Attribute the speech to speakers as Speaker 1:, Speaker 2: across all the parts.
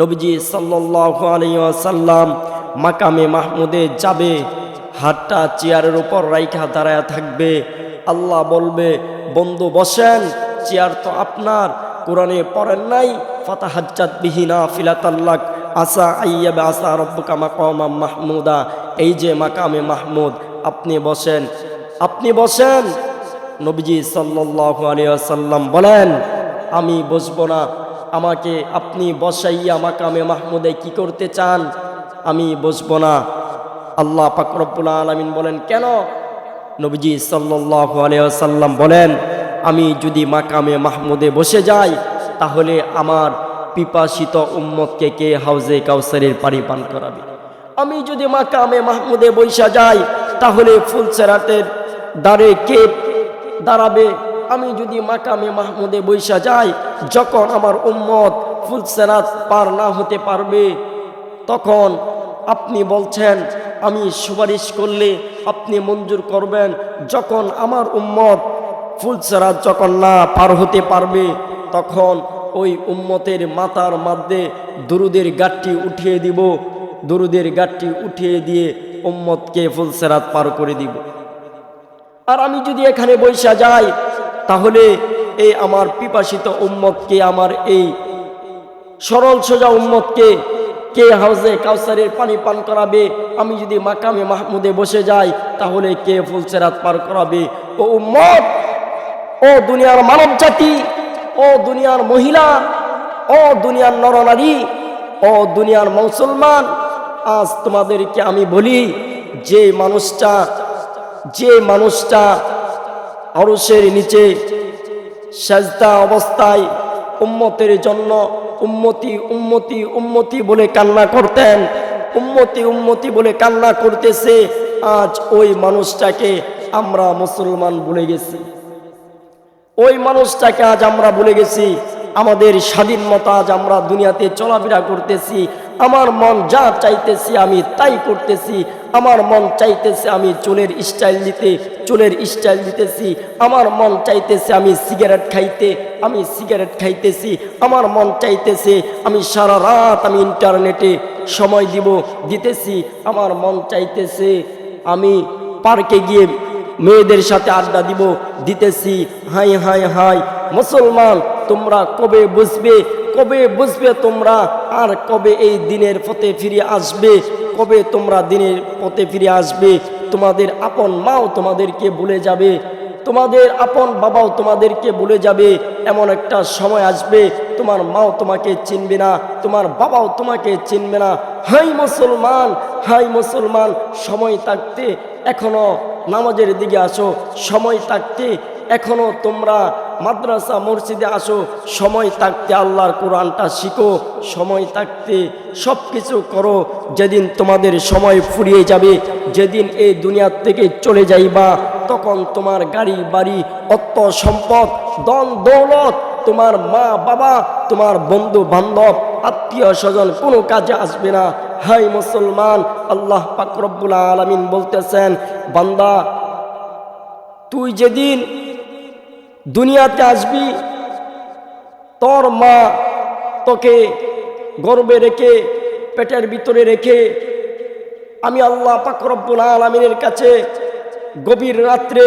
Speaker 1: নবীজি সাল্লাম মাকামে মাহমুদে যাবে, হাতটা চেয়ারের উপর রাইখা দাঁড়ায় থাকবে। আল্লাহ বলবে, বন্ধু, বসেন, চেয়ার তো আপনার, কোরআনে পড়েন নাই, ফাতাহাজ্জাত বিহিনা ফিলাতাল্লাক আসা আইয়াবে আসা রব্বুকা মাকামা মাহমুদা। এই যে মাকামে মাহমুদ, আপনি বসেন আপনি বসেন। নবীজি সাল্লাল্লাহু আলাইহি ওয়াসাল্লাম বলেন, আমি বসবো না। আমাকে আপনি বসাইয়া মাকামে মাহমুদে কি করতে চান, আমি বসবো না। আল্লাহ পাকরবুল আলমিন বলেন, কেন? নবীজি ওয়াসাল্লাম বলেন, আমি যদি মাকামে মাহমুদে বসে যাই, তাহলে আমার পিপাসিত উম্মতকে কে হাউজে কাউসারের পানি পান করাবে? আমি যদি মাকামে মাহমুদে বৈশা যাই, তাহলে ফুলসেরাতের দ্বারে কে দাঁড়াবে? আমি যদি মাকামে মাহমুদে বৈশা যাই, যখন আমার উম্মত ফুলসেরাত পার না হতে পারবে, তখন আপনি বলছেন, আমি সুপারিশ করলে আপনি মঞ্জুর করবেন। যখন আমার উম্মত ফুলসেরাত যখন না পার হতে পারবে, তখন ওই উম্মতের মাথার মধ্যে দুরুদের গাঠটি উঠিয়ে দিব। দুরুদের গাঠটি উঠিয়ে দিয়ে উম্মতকে ফুলসেরাত পার করে দিব। আর আমি যদি এখানে বৈশা যাই তাহলে এই আমার পিপাসিত উম্মতকে, আমার এই সরল সোজা উম্মতকে কে হাউজে কাউসারের পানি পান করাবে? আমি যদি মাকামে মাহমুদে বসে যাই, তাহলে কে ফুলসেরাত পার করাবে? ও উম্মত, ও দুনিয়ার মানব জাতি ও দুনিয়ার মহিলা, ও দুনিয়ার নরনারী, ও দুনিয়ার মুসলমান, আজ তোমাদেরকে আমি বলি, যে মানুষটা যে মানুষটা অরসের নিচে সাজদা অবস্থায় উম্মতের জন্য উম্মতি উম্মতি উম্মতি বলে কান্না করতেন। উম্মতি উম্মতি বলে কান্না করতেছে। আজ ওই মানুষটাকে আমরা মুসলমান ভুলে গেছি। ওই মানুষটাকে আজ আমরা ভুলে গেছি, আমাদের স্বাধীন আজ আমরা দুনিয়াতে চলাফেরা করতেছি। আমার মন যা চাইতেছি আমি তাই করতেছি। আমার মন চাইতেছে আমি চুলের স্টাইল দিতে চুলের স্টাইল দিতেছি, আমার মন চাইতেছে আমি সিগারেট খাইতে, আমি সিগারেট খাইতেছি, আমার মন চাইতেছে আমি সারা রাত আমি ইন্টারনেটে সময় দিব, দিতেছি, আমার মন চাইতেছে আমি পার্কে গিয়ে মেয়েদের সাথে আড্ডা দিব, দিতেছি, হাই হাই হাই, মুসলমান, তোমরা কবে বুঝবে কবে বুঝবে তোমরা, আর কবে এই দিনের পথে ফিরে আসবে, কবে তোমরা দিনের পথে ফিরে আসবে তোমাদের আপন মাও তোমাদেরকে বলে যাবে। তোমাদের আপন বাবাও তোমাদেরকে বলে যাবে। এমন একটা সময় আসবে, তোমার মাও তোমাকে চিনবে না, তোমার বাবাও তোমাকে চিনবে না। হাই মুসলমান হাই মুসলমান, সময় থাকতে এখনও নামাজের দিকে আসো, সময় থাকতে এখনও তোমরা মাদ্রাসা মসজিদে আসো, সময় থাকতে আল্লাহর কোরআনটা শিখো, সময় থাকতে সব কিছু করো, যেদিন তোমাদের সময় ফুরিয়ে যাবে, যেদিন এই দুনিয়ার থেকে চলে যাইবা, তখন তোমার গাড়ি, বাড়ি, অর্থ সম্পদ দন দৌলত, তোমার মা, বাবা, তোমার বন্ধু বান্ধব আত্মীয় স্বজন কোনো কাজে আসবে না। হাই মুসলমান, আল্লাহ পাকরব্বুল আলমিন বলতেছেন, বান্দা, তুই যেদিন দুনিয়াতে আসবি, তোর মা তোকে গর্বে রেখে, পেটের ভিতরে রেখে, আমি আল্লাহ পাকরব্বুল আলমিনের কাছে গভীর রাত্রে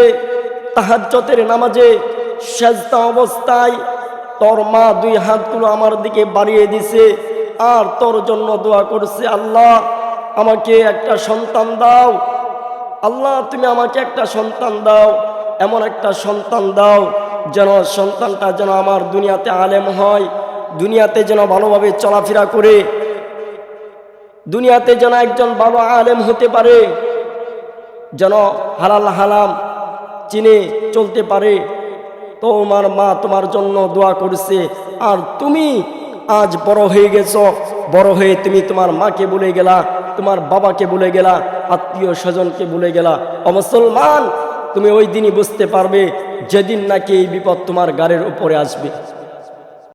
Speaker 1: তাহাজ্জতের নামাজে সেজতা অবস্থায় তোর মা দুই হাতগুলো আমার দিকে বাড়িয়ে দিছে আর তোর জন্য দোয়া করছে, আল্লাহ আমাকে একটা সন্তান দাও। আল্লাহ তুমি আমাকে একটা সন্তান দাও, এমন একটা সন্তান দাও যেন সন্তানটা যেন আমার দুনিয়াতে আলেম হয়, দুনিয়াতে যেন ভালোভাবে চলাফেরা করে, দুনিয়াতে যেন একজন ভালো আলেম হতে পারে, যেন হালাল হালাম চিনে চলতে পারে। তোমার মা তোমার জন্য দোয়া করছে, আর তুমি আজ বড় হয়ে গেছো, বড় হয়ে তুমি তোমার মাকে বলে গেলা, তোমার বাবাকে বলে গেলা, আত্মীয় স্বজনকে বলে গেলা অমুসলমান তুমি ওই দিনই বুঝতে পারবে যেদিন নাকি এই বিপদ তোমার গাড়ির উপরে আসবে।